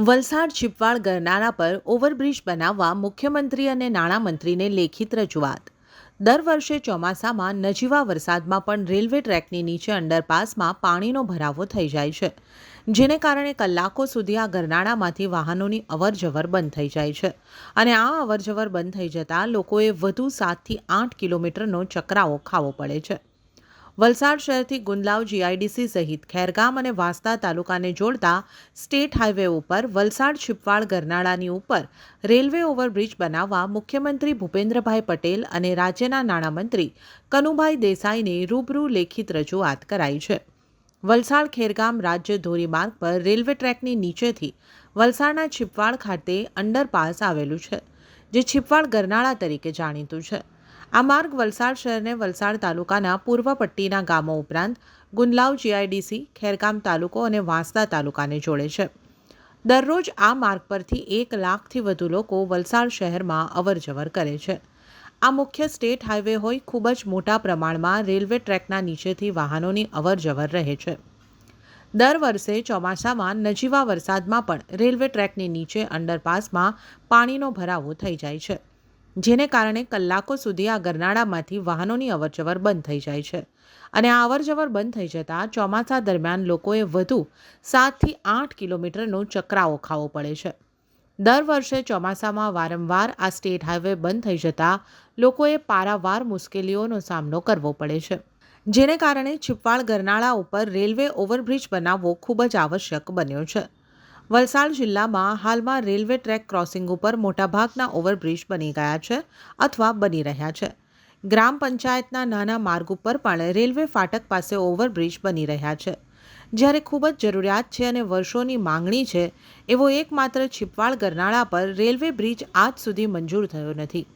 વલસાડ ચીપવાડ ગરનાળા પર ઓવરબ્રિજ બનાવવા મુખ્યમંત્રી અને નાણામંત્રીને લેખિત રજૂઆત. દર વર્ષે ચોમાસામાં નજીવા વરસાદમાં પણ રેલવે ટ્રેકની નીચે અંડરપાસમાં પાણીનો ભરાવો થઈ જાય છે, જેને કારણે કલાકો સુધી આ ગરનાળામાંથી વાહનોની અવરજવર બંધ થઈ જાય છે. અને આ અવરજવર બંધ થઈ જતાં લોકોએ વધુ સાતથી આઠ કિલોમીટરનો ચકરાવો ખાવો પડે છે. વલસાડ શહેરથી ગુંદલાવ જીઆઈડીસી સહિત ખેરગામ અને વાસ્તા તાલુકાને જોડતા સ્ટેટ હાઈવે ઉપર વલસાડ છીપવાડ ગરનાળાની ઉપર રેલવે ઓવરબ્રિજ બનાવવા મુખ્યમંત્રી ભૂપેન્દ્રભાઈ પટેલ અને રાજ્યના નાણામંત્રી કનુભાઈ દેસાઈને રૂબરૂ લેખિત રજૂઆત કરાઈ છે. વલસાડ ખેરગામ રાજ્ય ધોરીમાર્ગ પર રેલવે ટ્રેકની નીચેથી વલસાડના છીપવાડ ખાતે અંડરપાસ આવેલું છે, જે છીપવાડ ગરનાળા તરીકે જાણીતું છે. આ માર્ગ વલસાડ શહેરને વલસાડ તાલુકાના પૂર્વ પટ્ટીના ગામો ઉપરાંત ગુંદલાવ જીઆઈડીસી, ખેરગામ તાલુકો અને વાંસદા તાલુકાને જોડે છે. દરરોજ આ માર્ગ પરથી એક લાખથી વધુ લોકો વલસાડ શહેરમાં અવરજવર કરે છે. આ મુખ્ય સ્ટેટ હાઈવે હોય ખૂબ જ મોટા પ્રમાણમાં રેલવે ટ્રેકના નીચેથી વાહનોની અવરજવર રહે છે. દર વર્ષે ચોમાસામાં નજીવા વરસાદમાં પણ રેલવે ટ્રેકની નીચે અંડરપાસમાં પાણીનો ભરાવો થઈ જાય છે. જેને કારણે કલાકો સુધી આ ગરનાળામાંથી વાહનોની અવરજવર બંધ થઈ જાય છે. અને આ અવરજવર બંધ થઈ જતાં ચોમાસા દરમિયાન લોકોએ વધુ સાતથી આઠ કિલોમીટરનો ચકરાવો ખાવો પડે છે. દર વર્ષે ચોમાસામાં વારંવાર આ સ્ટેટ હાઈવે બંધ થઈ જતાં લોકોએ પારાવાર મુશ્કેલીઓનો સામનો કરવો પડે છે. જેને કારણે છીપવાડ ગરનાળા ઉપર રેલવે ઓવરબ્રિજ બનાવવો ખૂબ જ આવશ્યક બન્યો છે. વલસાડ જિલ્લામાં હાલમાં રેલવે ટ્રેક ક્રોસિંગ ઉપર મોટાભાગના ઓવરબ્રિજ બની ગયા છે અથવા બની રહ્યા છે. ગ્રામ પંચાયતના નાના માર્ગ ઉપર પણ રેલવે ફાટક પાસે ઓવરબ્રિજ બની રહ્યા છે. જ્યારે ખૂબ જ જરૂરિયાત છે અને વર્ષોની માંગણી છે, એવો એકમાત્ર છીપવાડ ગરનાળા પર રેલવે બ્રિજ આજ સુધી મંજૂર થયો નથી.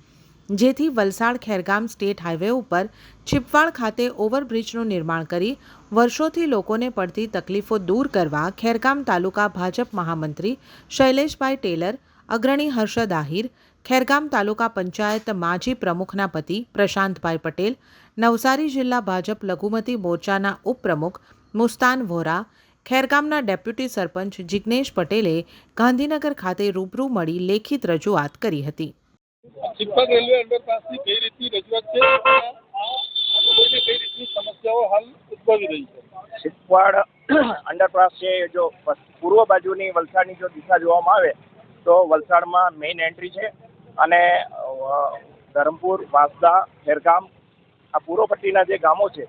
જેથી વલસાડ ખેરગામ સ્ટેટ હાઈવે ઉપર છીપવાડ ખાતે ઓવરબ્રિજનું નિર્માણ કરી વર્ષોથી લોકોને પડતી તકલીફો દૂર કરવા ખેરગામ તાલુકા ભાજપ મહામંત્રી શૈલેષભાઈ ટેલર, અગ્રણી હર્ષદ આહિર, ખેરગામ તાલુકા પંચાયત માજી પ્રમુખના પતિ પ્રશાંતભાઈ પટેલ, નવસારી જિલ્લા ભાજપ લઘુમતી મોરચાના ઉપપ્રમુખ મુસ્તાન વોરા, ખેરગામના ડેપ્યુટી સરપંચ જિજ્ઞેશ પટેલે ગાંધીનગર ખાતે રૂબરૂ મળી લેખિત રજૂઆત કરી હતી. સિમ્પલ રેલવે અંડરપાસની કઈ રીતની રજૂઆત છે? કઈ રીતની સમસ્યાઓ હાલ ઉદ્ભવી રહી છે? સિપવાડ અંડરપાસ છે જો પૂર્વ બાજુની વલસાડની જો દિશા જોવામાં આવે, તો વલસાડમાં મેઇન એન્ટ્રી છે. અને ધરમપુર, વાંસદા, ખેરગામ, આ પૂર્વ પટ્ટીના જે ગામો છે,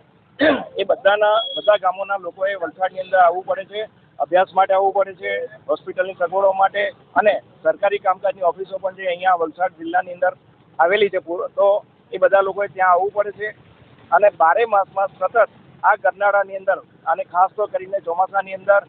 એ બધાના, બધા ગામોના લોકોએ વલસાડની અંદર આવવું પડે છે. અભ્યાસ માટે આવવું પડે છે, હોસ્પિટલની સગવડો માટે અને સરકારી કામકાજની ઓફિસો પણ જે અહીંયા વલસાડ જિલ્લાની અંદર આવેલી છે તો એ બધા લોકોએ ત્યાં આવવું પડે છે. અને બારે માસમાં સતત આ ગરનાળાની અંદર અને ખાસ તો કરીને ચોમાસાની અંદર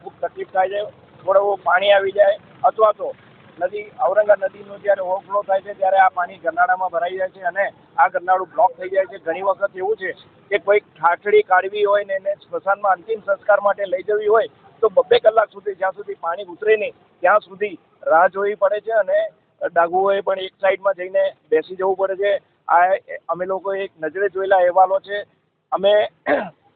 ખૂબ તકલીફ થાય છે. થોડું પાણી આવી જાય અથવા તો નદી, ઔરંગા નદીનું જ્યારે ઓવરફ્લો થાય છે, ત્યારે આ પાણી ગરનાળામાં ભરાઈ જાય છે અને આ ગરનાળું બ્લોક થઈ જાય છે. ઘણી વખત એવું છે કે કોઈ ઠાઠડી કાઢવી હોય ને એને સ્મશાનમાં અંતિમ સંસ્કાર માટે લઈ જવી હોય, તો બબ્બે કલાક સુધી જ્યાં સુધી પાણી ઉતરે નહીં, ત્યાં સુધી રાહ જોવી પડે છે અને ડાગુઓએ પણ એક સાઈડમાં જઈને બેસી જવું પડે છે. આ અમે લોકો એક નજરે જોયેલા અહેવાલો છે. અમે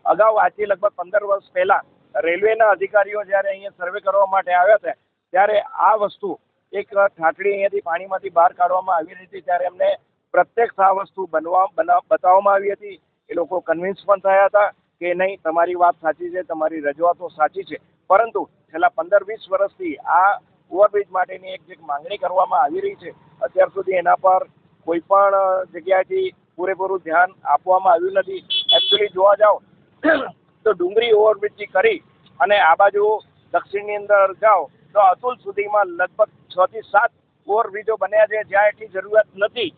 અગાઉ આજથી લગભગ પંદર વર્ષ પહેલાં રેલવેના અધિકારીઓ જ્યારે અહીંયા સર્વે કરવા માટે આવ્યા હતા, ત્યારે આ વસ્તુ એક ઠાઠડી અહીંયાથી પાણીમાંથી બહાર કાઢવામાં આવી રહી હતી ત્યારે એમને પ્રત્યક્ષ આ વસ્તુ બનવા બના બતાવવામાં આવી હતી. એ લોકો કન્વિન્સ પણ થયા હતા કે નહીં, તમારી વાત સાચી છે, તમારી રજૂઆતો સાચી છે. પરંતુ છેલ્લા પંદર વીસ વર્ષથી આ ઓવરબ્રિજ માટેની એક જે માંગણી કરવામાં આવી રહી છે, અત્યાર સુધી એના પર કોઈ પણ જગ્યાએથી પૂરેપૂરું ધ્યાન આપવામાં આવ્યું નથી. એકચ્યુઅલી જોવા જાઓ તો ડુંગરી ઓવરબ્રિજથી કરી અને આ બાજુ દક્ષિણની અંદર જાઓ અતુલ સુધીમાં લગભગ છ થી સાત ઓવરબ્રિજો બન્યા છે. જ્યાં એટલી જરૂરિયાત નથી.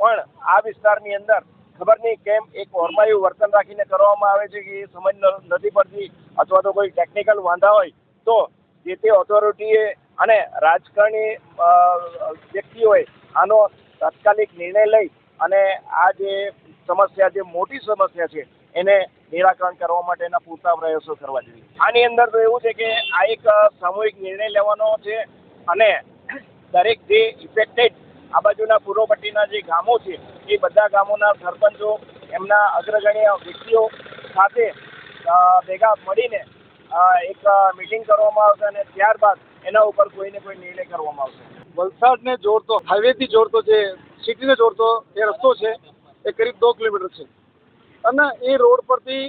પણ આ વિસ્તારની અંદર ખબર નહીં કેમ એક ઓરમાયું વર્તન રાખીને કરવામાં આવે છે કે એ સમજ નથી પડતી અથવા તો કોઈ ટેકનિકલ વાંધા હોય તો જે તે ઓથોરિટીએ અને રાજકારણી વ્યક્તિઓએ આનો તાત્કાલિક નિર્ણય લઈ અને આ જે સમસ્યા, જે મોટી સમસ્યા છે એને નિરાકરણ કરવા માટેના પૂરતા પ્રયાસો કરવા જોઈએ. આની અંદર તો એવું છે કે આ એક સામૂહિક નિર્ણય લેવાનો છે અને દરેક જે ઇફેક્ટેડ આ બાજુના પૂર્વપટ્ટીના જે ગામો છે, એ બધા ગામોના સરપંચો, એમના અગ્રગણ્ય વ્યક્તિઓ સાથે ભેગા મળીને એક મિટિંગ કરવામાં આવશે અને ત્યારબાદ એના ઉપર કોઈને કોઈ નિર્ણય કરવામાં આવશે. વલસાડને જોડતો હાઈવેથી જોડતો જે સિટીને જોડતો એ રસ્તો છે, એ કરીબ દો કિલોમીટર છે. અને એ રોડ પરથી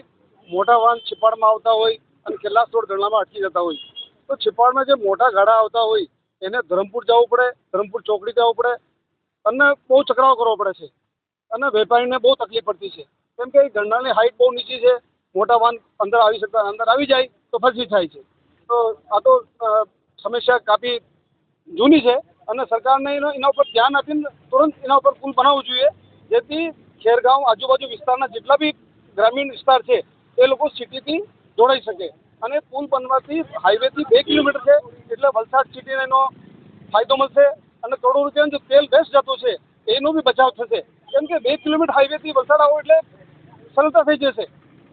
મોટા વાહન છિપાડમાં આવતા હોય અને કેટલાક રોડ ગરણામાં અટકી જતા હોય. તો છિપાડમાં જે મોટા ગાડા આવતા હોય, એને ધરમપુર જવું પડે, ધરમપુર ચોકડી જવું પડે અને બહુ ચકરાવ કરવો પડે છે. અને વેપારીને બહુ તકલીફ પડતી છે. કેમ કે ગરનાની હાઇટ બહુ નીચી છે, મોટા વાહન અંદર આવી શકતા, અંદર આવી જાય તો ફસી થાય છે. તો આ તો સમસ્યા કાફી જૂની છે અને સરકારને એના ઉપર ધ્યાન આપીને તુરંત એના ઉપર પુલ બનાવવું જોઈએ, જેથી ખેરગાંવ આજુબાજુ વિસ્તારના જેટલા બી ગ્રામીણ વિસ્તાર છે, એ લોકો સિટીથી જોડાઈ શકે. અને પુલ બનવાથી હાઈવેથી બે કિલોમીટર છે, એટલે વલસાડ સિટીને એનો ફાયદો મળશે અને કરોડો રૂપિયાનું જે તેલ વેસ્ટ જતું છે, એનો બી બચાવ થશે. કેમ કે બે કિલોમીટર હાઈવેથી વલસાડ આવો એટલે સરળતા થઈ જશે.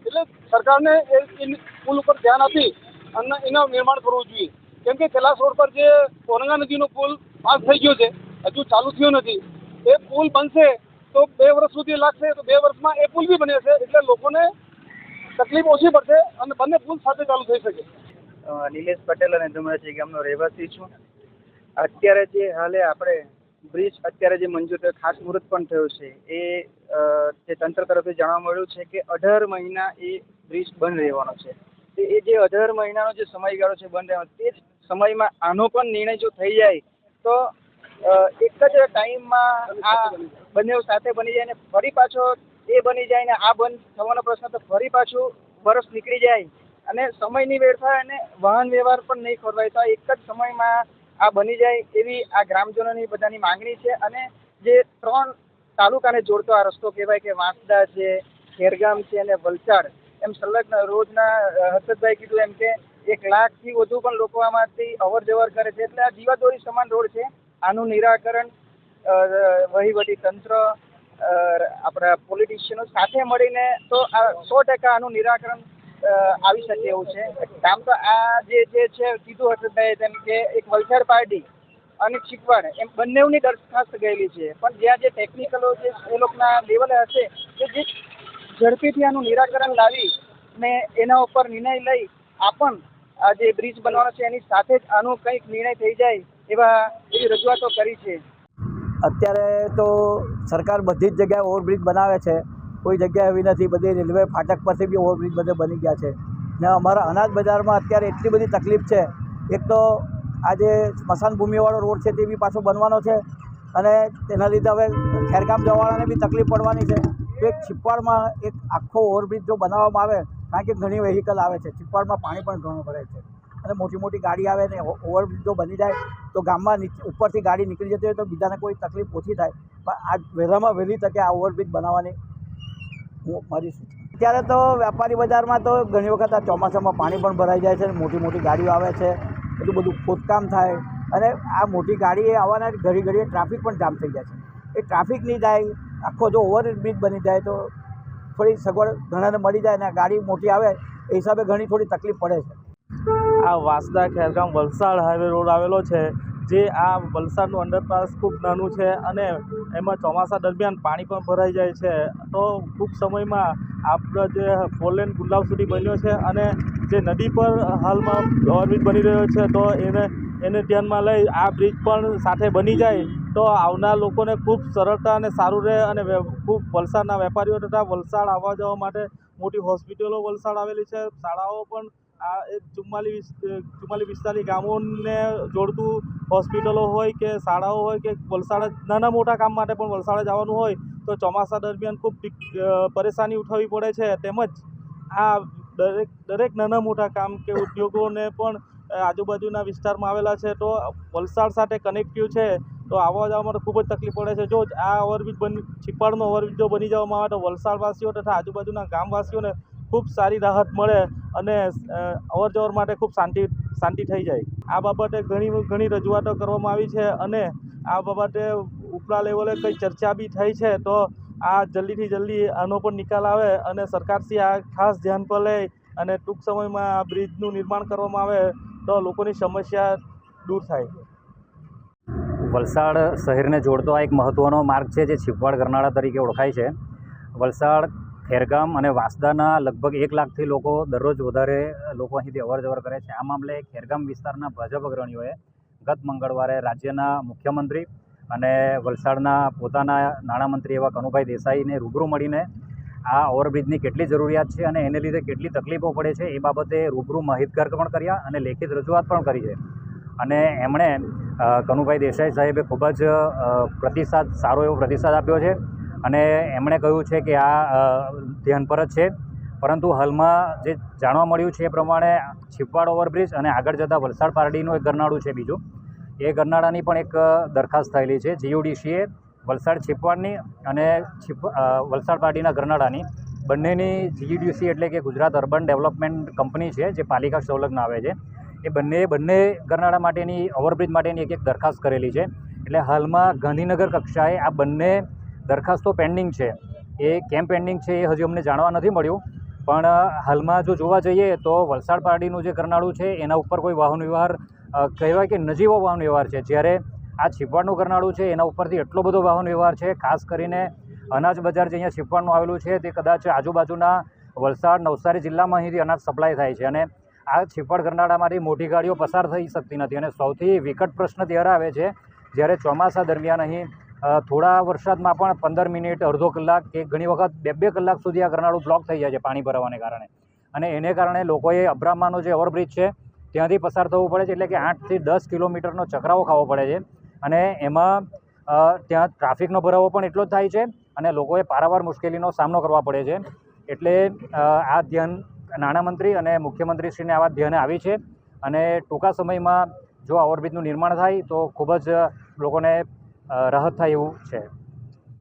એટલે સરકારને એ પુલ ઉપર ધ્યાન આપી અને એનું નિર્માણ કરવું જોઈએ. કેમ કે કૈલાસ રોડ પર જે ઔરંગા નદીનો પુલ પાસ થઈ ગયો છે, હજુ ચાલુ થયો નથી. એ પુલ બનશે તો બે વર્ષ સુધી લાગશે તો બે વર્ષમાં એ પુલ બી બને છે, એટલે લોકોને તકલીફ ઓછી પડશે અને બંને પુલ સાથે ચાલુ થઈ શકે. નિલેશ પટેલ અને ધુમરાજી ગામનો રહેવાસી છું. અત્યારે જે હાલે આપણે બ્રિજ, અત્યારે જે મંજૂર થયો, ખાસ મુહૂર્ત પણ થયો છે, એ જે તંત્ર તરફથી જાણવા મળ્યું છે કે અઢાર મહિના એ બ્રિજ બંધ રહેવાનો છે. એ જે અઢાર મહિનાનો જે સમયગાળો છે બંધ રહેવાનો, તે જ સમયમાં આનો પણ નિર્ણય જો થઈ જાય, તો એક જ ટાઈમમાં આ બંને સાથે બની જાય ને ફરી પાછો એ બની જાય ને આ બંધ થવાનો પ્રશ્ન તો ફરી પાછું વર્ષ નીકળી જાય અને સમયની વેળ થાય અને વાહન વ્યવહાર પણ નહીં ખોરવાય. તો એક જ સમયમાં આ બની જાય એવી આ ગ્રામજનોની બધાની માંગણી છે અને જે ત્રણ તાલુકાને જોડતો આ રસ્તો કહેવાય કે વાંસદા છે, ખેરગામ છે અને વલસાડ. એમ સંલગ્ન રોજના હર્ષદભાઈ કીધું એમ કે એક લાખથી વધુ પણ લોકો આમાંથી અવર જવર કરે છે. એટલે આ જીવાદોરી સમાન રોડ છે. આનું નિરાકરણ વહીવટી તંત્ર આપણા પોલિટિશિયનો સાથે મળીને તો આ સો ટકા આનું નિરાકરણ આવી શકે એવું છે. કામ તો આ જે જે છે, કીધું હતું મેં તેમ કે એક વલસાડ પાર્ટી અને ચીકવાડ એમ બંનેની દરખાસ્ત ગયેલી છે. પણ જ્યાં જે ટેકનિકલો જે એ લોકોના લેવલે હશે કે જે ઝડપીથી આનું નિરાકરણ લાવી ને એના ઉપર નિર્ણય લઈ આપણ આ જે બ્રિજ બનવાનો છે, એની સાથે જ આનો કંઈક નિર્ણય થઈ જાય એવા એવી રજૂઆતો કરી છે. અત્યારે તો સરકાર બધી જ જગ્યાએ ઓવરબ્રિજ બનાવે છે. કોઈ જગ્યા એવી નથી. બધી રેલવે ફાટક પરથી બી ઓવરબ્રિજ બધે બની ગયા છે. ને અમારા અનાજ બજારમાં અત્યારે એટલી બધી તકલીફ છે. એક તો આ જે સ્મશાન ભૂમિવાળો રોડ છે તે બી પાછો બનવાનો છે અને તેના લીધે હવે ખેરગામ જવાવાળાને બી તકલીફ પડવાની છે. તો એક છીપવાડમાં એક આખો ઓવરબ્રિજ જો બનાવવામાં આવે, કારણ કે ઘણી વેહિકલ આવે છે. છીપવાડમાં પાણી પણ ઘણું ભરાય છે. અને મોટી મોટી ગાડી આવે ને ઓવરબ્રિજ બની જાય, તો ગામમાં ઉપરથી ગાડી નીકળી જતી હોય તો બીજાને કોઈ તકલીફ ઓછી થાય. પણ આ વહેલામાં વહેલી તકે આ ઓવરબ્રિજ બનાવવાની હું મારી સૂચના અત્યારે તો વેપારી બજારમાં તો ઘણી વખત આ ચોમાસામાં પાણી પણ ભરાઈ જાય છે મોટી મોટી ગાડીઓ આવે છે, બધું બધું ખોદકામ થાય અને આ મોટી ગાડી આવવાના ઘડી ઘડીએ ટ્રાફિક પણ જામ થઈ જાય છે. એ ટ્રાફિક નહીં જાય, આખો જો ઓવરબ્રિજ બની જાય તો થોડી સગવડ ઘણાને મળી જાય આ ગાડી મોટી આવે, એ હિસાબે ઘણી થોડી તકલીફ પડે છે. આ વાંસદા ખેરગામ વલસાડ હાઈવે રોડ આવેલો છે, જે આ વલસાડનું અંડરપાસ ખૂબ નાનું છે અને એમાં ચોમાસા દરમિયાન પાણી પણ ભરાઈ જાય છે. તો ટૂંક સમયમાં આપણો જે ફોરલેન ગુલાબ સુધી બન્યો છે અને જે નદી પર હાલમાં ઓવરબ્રિજ બની રહ્યો છે, તો એને એને ધ્યાનમાં લઈ આ બ્રિજ પણ સાથે બની જાય. તો આવનાર લોકોને ખૂબ સરળતા અને સારું રહે અને ખૂબ વલસાડના વેપારીઓ તથા વલસાડ આવવા જવા માટે મોટી હોસ્પિટલો વલસાડ આવેલી છે. શાળાઓ પણ આ ચુમ્માલીસ ચુમ્માલીસ પિસ્તાલીસ ગામોને જોડતું હોસ્પિટલો હોય કે શાળાઓ હોય કે વલસાડ, નાના મોટા કામ માટે પણ વલસાડ જવાનું હોય, તો ચોમાસા દરમિયાન ખૂબ પરેશાની ઉઠાવવી પડે છે. તેમજ આ દરેક દરેક નાના મોટા કામ કે ઉદ્યોગોને પણ આજુબાજુના વિસ્તારમાં આવેલા છે, તો વલસાડ સાથે કનેક્ટિવ છે, તો આવવા જવા માટે ખૂબ જ તકલીફ પડે છે. જો જ આ ઓવરબ્રિજ બની, છીપાડનો ઓવરબ્રિજ જો બની જવામાં આવે, તો વલસાડવાસીઓ તથા આજુબાજુના ગામવાસીઓને ખૂબ સારી રાહત મળે અને અવરજવર અવર જવર માટે ખૂબ શાંતિ શાંતિ થઈ જાય. આ બાબતે ઘણી ઘણી રજૂઆતો કરવામાં આવી છે અને આ બાબતે ઉપલા લેવલે કંઈ ચર્ચા બી થઈ છે તો આ જલ્દીથી જલ્દી આનો પણ નિકાલ આવે અને સરકારશ્રી આ ખાસ ધ્યાન પર લે અને ટૂંક સમયમાં આ બ્રિજનું નિર્માણ કરવામાં આવે તો લોકોની સમસ્યા દૂર થાય. વલસાડ શહેરને જોડતો આ એક મહત્ત્વનો માર્ગ છે જે છીપવાડ કરનાળા તરીકે ઓળખાય છે. વલસાડ ખેરગામ અને વાંસદાના લગભગ એક લાખથી લોકો દરરોજ વધારે લોકો અહીંથી અવર જવર કરે છે. આ મામલે ખેરગામ વિસ્તારના ભાજપ અગ્રણીઓએ ગત મંગળવારે રાજ્યના મુખ્યમંત્રી અને વલસાડના પોતાના નાણામંત્રી એવા કનુભાઈ દેસાઈને રૂબરૂ મળીને આ ઓવરબ્રિજની કેટલી જરૂરિયાત છે અને એને લીધે કેટલી તકલીફો પડે છે એ બાબતે રૂબરૂ માહિતગાર પણ કર્યા અને લેખિત રજૂઆત પણ કરી છે. અને એમણે કનુભાઈ દેસાઈ સાહેબે ખૂબ જ પ્રતિસાદ, સારો એવો પ્રતિસાદ આપ્યો છે. અને એમણે કહ્યું છે કે આ ધ્યાન પર જ છે. પરંતુ હાલમાં જે જાણવા મળ્યું છે એ પ્રમાણે છીપવાડ ઓવરબ્રિજ અને આગળ જતાં વલસાડ પારડીનું એક ગરનાળું છે બીજું. એ ગરનાળાની પણ એક દરખાસ્ત થયેલી છે. જીયુડીસીએ વલસાડ છીપવાડની અને છીપ વલસાડ પારડીના ગરનાળાની બંનેની જીયુડીસી એટલે કે ગુજરાત અર્બન ડેવલપમેન્ટ કંપની છે, જે પાલિકા સંલગ્ન આવે છે. એ બંને બંને ગરનાળા માટેની, ઓવરબ્રિજ માટેની એક એક દરખાસ્ત કરેલી છે. એટલે હાલમાં ગાંધીનગર કક્ષાએ આ બંને દરખાસ્તો પેન્ડિંગ છે. એ કેમ પેન્ડિંગ છે એ હજી અમને જાણવા નથી મળ્યું. પણ હાલમાં જો જોવા જઈએ તો વલસાડ પાર્ટીનું જે કરનાળું છે, એના ઉપર કોઈ વાહન વ્યવહાર કહેવાય કે નજીવો વાહન વ્યવહાર છે. જ્યારે આ છીપવાડનું કરનાળું છે, એના ઉપરથી એટલો બધો વાહન વ્યવહાર છે, ખાસ કરીને અનાજ બજાર જે અહીંયા છીપવાડનું આવેલું છે, તે કદાચ આજુબાજુના વલસાડ, નવસારી જિલ્લામાં અહીંથી અનાજ સપ્લાય થાય છે. અને આ છીપવાડ કરનાળામાંથી મોટી ગાડીઓ પસાર થઈ શકતી નથી. અને સૌથી વિકટ પ્રશ્ન ત્યારે આવે છે, જ્યારે ચોમાસા દરમિયાન અહીં થોડા વરસાદમાં પણ પંદર મિનિટ, અડધો કલાક કે ઘણી વખત બે બે કલાક સુધી આ ગરનાળું બ્લોક થઈ જાય છે પાણી ભરાવાને કારણે. અને એને કારણે લોકોએ અબ્રામાનો જે ઓવરબ્રિજ છે, ત્યાંથી પસાર થવું પડે છે, એટલે કે આઠથી દસ કિલોમીટરનો ચકરાવો ખાવો પડે છે. અને એમાં ત્યાં ટ્રાફિકનો ભરાવો પણ એટલો જ થાય છે અને લોકોએ પારાવાર મુશ્કેલીનો સામનો કરવા પડે છે. એટલે આ ધ્યાન નાણામંત્રી અને મુખ્યમંત્રીશ્રીને આ વાત ધ્યાને આવી છે. અને ટૂંકા સમયમાં જો ઓવરબ્રિજનું નિર્માણ થાય તો ખૂબ જ લોકોને રાહત થાય એવું છે.